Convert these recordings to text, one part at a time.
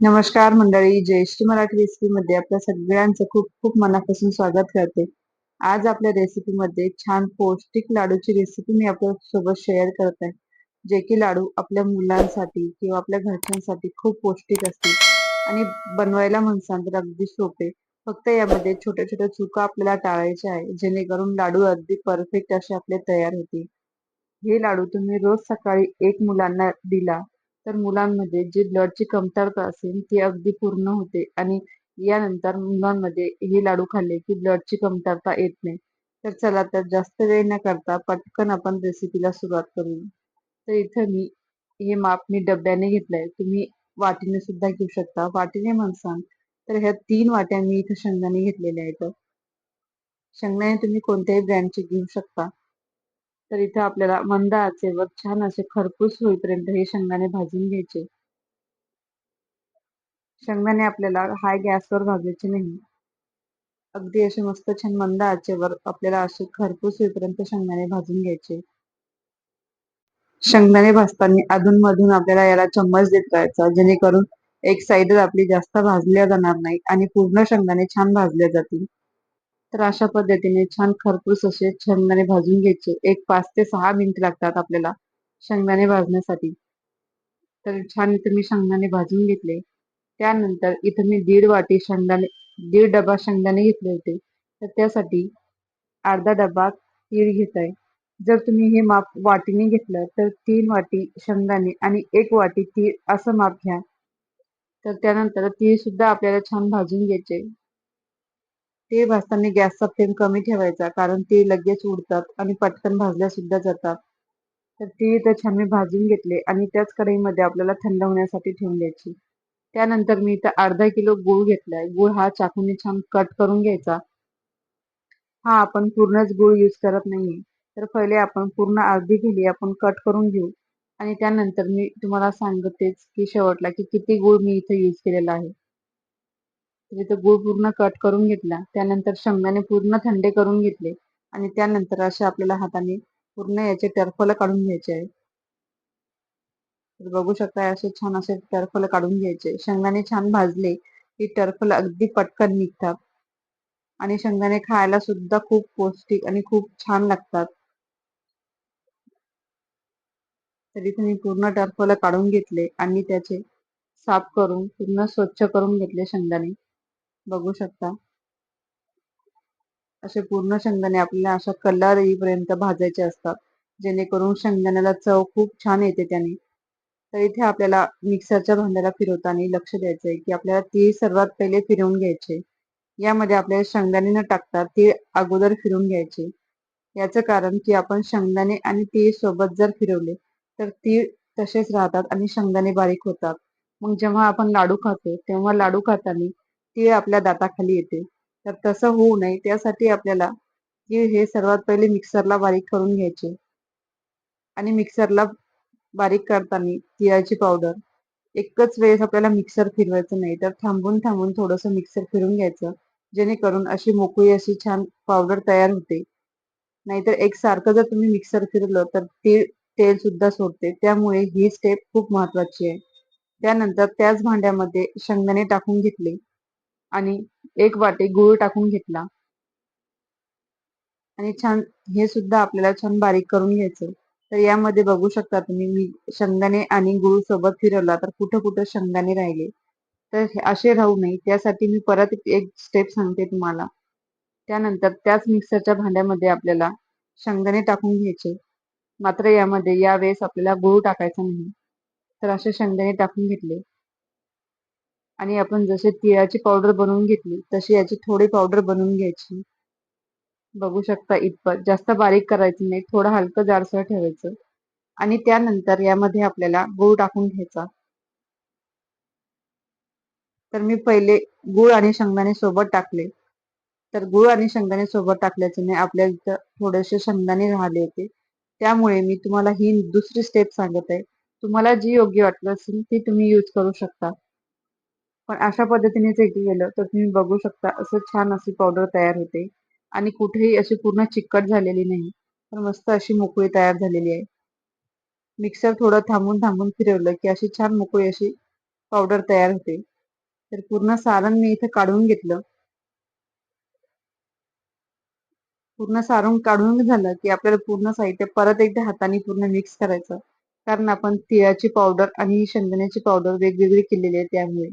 नमस्कार मंडळी जयश्री मराठी रेसिपी मध्ये आपल्या सगळ्यांचं खूप खूप मनापासून स्वागत करते. आज आपल्या रेसिपी मध्ये छान पौष्टिक लाडूची रेसिपी मी आपल्यासोबत शेअर करत आहे जे की लाडू आपल्या मुलांसाठी किंवा आपल्या घरच्यांसाठी खूप पौष्टिक असतील आणि बनवायला म्हणसान तर अगदी सोपे. फक्त यामध्ये छोट्या छोट्या चुका आपल्याला टाळायच्या आहे जेणेकरून लाडू अगदी परफेक्ट असे आपले तयार होतील. हे लाडू तुम्ही रोज सकाळी एक मुलांना दिला तर मुलांमध्ये जी ब्लडची कमतरता असेल ती अगदी पूर्ण होते. आणि यानंतर मुलांमध्ये हे लाडू खाल्ले की ब्लडची कमतरता येत नाही. तर चला तर जास्त वेळ न करता पटकन आपण रेसिपीला सुरुवात करूया. तर इथं मी हे माप मी डब्याने घेतलंय. तुम्ही वाटीने सुद्धा घेऊ शकता. वाटीने म्हणसान तर ह्या तीन वाट्या मी इथं शेंगदाणे घेतलेल्या आहेत. शेंगदाणे तुम्ही कोणत्याही ब्रँडचे घेऊ शकता. तर इथे आपल्याला मंद आचेवर छान असे खरपूस होईपर्यंत हे शेंगदाणे भाजून घ्यायचे. शेंगदाणे आपल्याला हाय गॅसवर भाजायचे नाही. अगदी असे मस्त छान मंद आचेवर आपल्याला असे खरपूस होईपर्यंत शेंगदाणे भाजून घ्यायचे. शेंगदाणे भाजताना अधून मधून आपल्याला याला चम्मच देत राहायचा जेणेकरून एक साईड आपली जास्त भाजल्या जाणार नाही आणि पूर्ण शेंगदाणे छान भाजले जातील. तर अशा पद्धतीने छान खरपूस असे शेंगदाणे भाजून घ्यायचे. एक पाच ते सहा मिनिट लागतात आपल्याला शेंगदाणे भाजण्यासाठी. तर छान इथे मी शेंगदाणे भाजून घेतले. त्यानंतर इथे मी दीड वाटी शेंगदाणे दीड डबा शेंगदाणे घेतले होते. तर त्यासाठी अर्धा डबा तीळ घेत आहे जर तुम्ही हे माप वाटीने घेतलं तर तीन वाटी शेंगदाणे आणि एक वाटी तीळ असं माप घ्या. तर त्यानंतर तीळ सुद्धा आपल्याला छान भाजून घ्यायचे. ते भाजताना गॅसचा फ्लेम कमी ठेवायचा कारण ते लगेच उडतात आणि पटकन भाजल्या सुद्धा जातात. तर ती तर छान मी भाजून घेतले आणि त्याच कढईमध्ये आपल्याला थंड होण्यासाठी ठेवून द्यायची. त्यानंतर मी इथं अर्धा किलो गूळ घेतलाय. गूळ हा चाकूने छान कट करून घ्यायचा. हा आपण पूर्णच गूळ यूज करत नाहीये. तर पहिले आपण पूर्ण अर्धी केली आपण कट करून घेऊ. आणि त्यानंतर मी तुम्हाला सांगतेच की शेवटला की किती गूळ मी इथे यूज केलेला आहे. तर इथं गूळ पूर्ण कट करून घेतला. त्यानंतर शेंगदाणे पूर्ण थंडे करून घेतले. आणि त्यानंतर असे आपल्याला हाताने पूर्ण याचे टरफलं काढून घ्यायचे आहे तर बघू शकता असे छान असे टरफल काढून घ्यायचे. शेंगदाणे छान भाजले की टरफल अगदी पटकन निघतात. आणि शेंगदाणे खायला सुद्धा खूप पौष्टिक आणि खूप छान लागतात. तर इथे मी पूर्ण टरफल काढून घेतले आणि त्याचे साफ करून पूर्ण स्वच्छ करून घेतले शेंगदाणे. बघू शकता. असे पूर्ण शेंगदाणे आपल्याला अशा कलर येईपर्यंत भाजायचे असतात. जेणेकरून शेंगदाण्याला चव खूप छान येते त्याने. तर इथे आपल्याला मिक्सरच्या भांड्याला फिरवताना लक्ष द्यायचं आहे की आपल्याला तीळ सर्वात पहिले फिरवून घ्यायचे. यामध्ये आपल्याला शेंगदाणे न टाकता तीळ अगोदर फिरवून घ्यायचे. याचं कारण की आपण शेंगदाणे आणि तीळ सोबत जर फिरवले तर तीळ तसेच राहतात आणि शेंगदाणे बारीक होतात. मग जेव्हा आपण लाडू खातो तेव्हा लाडू खाताना तीळ आपल्या दाताखाली येते. तर तसं होऊ नये. त्यासाठी आपल्याला तीळ हे सर्वात पहिले मिक्सरला बारीक करून घ्यायचे. आणि मिक्सरला बारीक करताना तिळाची पावडर एकच वेळेस आपल्याला मिक्सर फिरवायचं नाही. तर थांबून थांबून थोडस मिक्सर फिरून घ्यायचं. जेणेकरून अशी मोकळी अशी छान पावडर तयार होते. नाहीतर एक सारखं जर तुम्ही मिक्सर फिरलं तर तीळ तेल सुद्धा सोडते. त्यामुळे ही स्टेप खूप महत्वाची आहे. त्यानंतर त्याच भांड्यामध्ये शेंगदाणे टाकून घेतले. आणि एक वाटी गूळ टाकून घेतला. आणि छान हे सुद्धा आपल्याला छान बारीक करून घ्यायचं. तर यामध्ये बघू शकता तुम्ही मी शेंगदाणे आणि गूळ सोबत फिरवला तर कुठं कुठं शेंगदाणे राहिले. तर असे राहू नये त्यासाठी मी परत एक स्टेप सांगते तुम्हाला. त्यानंतर त्याच मिक्सरच्या भांड्यामध्ये आपल्याला शेंगदाणे टाकून घ्यायचे. मात्र यामध्ये यावेळेस आपल्याला गूळ टाकायचा नाही. तर असे शेंगदाणे टाकून घेतले. आणि आपण जसे तिळाची पावडर बनवून घेतली तशी याची थोडी पावडर बनवून घ्यायची. बघू शकता इतपत. जास्त बारीक करायचं नाही थोडं हलकं जाडसर ठेवायचं. आणि त्यानंतर यामध्ये आपल्याला गूळ टाकून घ्यायचा. तर मी पहिले गूळ आणि शेंगदाणे सोबत टाकले. तर गूळ आणि शेंगदाणे सोबत टाकल्याचे नाही आपल्या इथं थोडेसे शेंगदाणे राहिले होते. त्यामुळे मी तुम्हाला ही दुसरी स्टेप सांगत आहे. तुम्हाला जी योग्य वाटलं असेल ती तुम्ही यूज करू शकता. पण अशा पद्धतीने जर गेलं तर तुम्ही बघू शकता असं छान अशी पावडर तयार होते. आणि कुठेही अशी पूर्ण चिकट झालेली नाही तर मस्त अशी मोकळी तयार झालेली आहे. मिक्सर थोडं थांबून थांबून फिरवलं की अशी छान मोकळी अशी पावडर तयार होते. तर पूर्ण सारण मी इथे काढून घेतलं. पूर्ण सारण काढून झालं की आपल्याला पूर्ण साहित्य परत एकदा हाताने पूर्ण मिक्स करायचं. कारण आपण तिळाची पावडर आणि शेंगदाण्याची पावडर वेगवेगळी केलेली आहे त्यामुळे.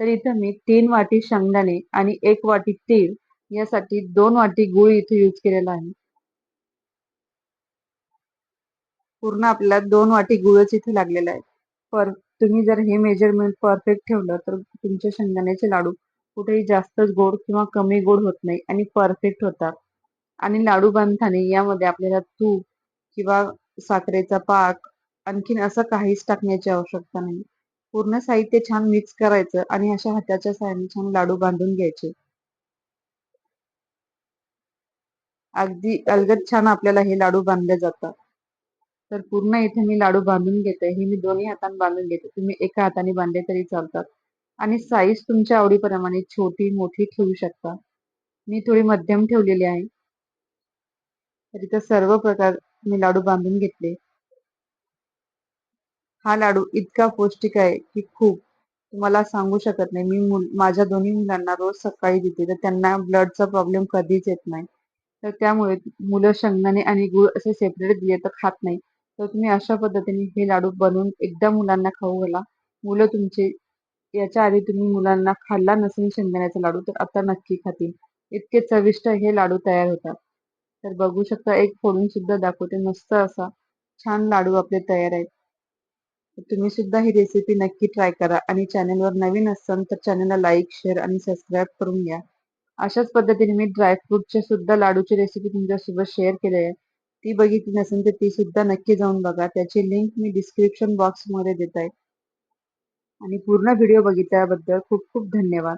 तर इथं मी तीन वाटी शेंगदाणे आणि एक वाटी तीळ यासाठी दोन वाटी गुळ इथे यूज केलेला आहे. पूर्ण आपल्याला दोन वाटी गुळच इथे लागलेला आहे. पर तुम्ही जर हे मेजरमेंट परफेक्ट ठेवलं तर तुमचे शेंगदाण्याचे लाडू कुठेही जास्तच गोड किंवा कमी गोड होत नाही आणि परफेक्ट होतात. आणि लाडू बांधताना यामध्ये आपल्याला तूप किंवा साखरेचा पाक आणखीन असं काहीच टाकण्याची आवश्यकता नाही. पूर्ण साहित्य छान मिक्स करायचं आणि अशा हाताच्या साह्याने छान लाडू बांधून घ्यायचे. अगदी अलगद छान आपल्याला हे लाडू बांधले जातात. तर पूर्ण इथे मी लाडू बांधून घेते. हे मी दोन्ही हाताने बांधून घेते. तुम्ही एका हाताने बांधले तरी चालतात. आणि साईज तुमच्या आवडीप्रमाणे छोटी मोठी ठेवू शकता. मी थोडी मध्यम ठेवलेली आहे. तर इथं सर्व प्रकार मी लाडू बांधून घेतले. हा लाडू इतका पौष्टिक आहे की खूप. तुम्हाला सांगू शकत नाही. मी माझ्या दोन्ही मुलांना रोज सकाळी देते. तर त्यांना ब्लडचा प्रॉब्लेम कधीच येत नाही. तर त्यामुळे मुलं शेंगदाणे आणि गुळ असे सेपरेट दिले तर खात नाही. तर तुम्ही अशा पद्धतीने हे लाडू बनवून एकदा मुलांना खाऊ घाला. मुलं तुमचे याच्या आधी तुम्ही मुलांना खाल्ला नसेल शेंगदाण्याचा लाडू तर आता नक्की खातील. इतके चविष्ट हे लाडू तयार होतात. तर बघू शकता एक फोडून सुद्धा दाखवते. मस्त असा छान लाडू आपले तयार आहेत. तुम्ही सुद्धा ही रेसिपी नक्की ट्राय करा आणि चॅनलवर नवीन असाल तर चॅनलला लाईक शेअर आणि सबस्क्राईब करून घ्या. अशाच पद्धतीने मी ड्रायफ्रूटच्या सुद्धा लाडूची रेसिपी तुमच्यासोबत शेअर केली आहे. ती बघितली नसेल तर ती सुद्धा नक्की जाऊन बघा. त्याची लिंक मी डिस्क्रिप्शन बॉक्समध्ये देत आहे. आणि पूर्ण व्हिडिओ बघितल्याबद्दल खूप खूप धन्यवाद.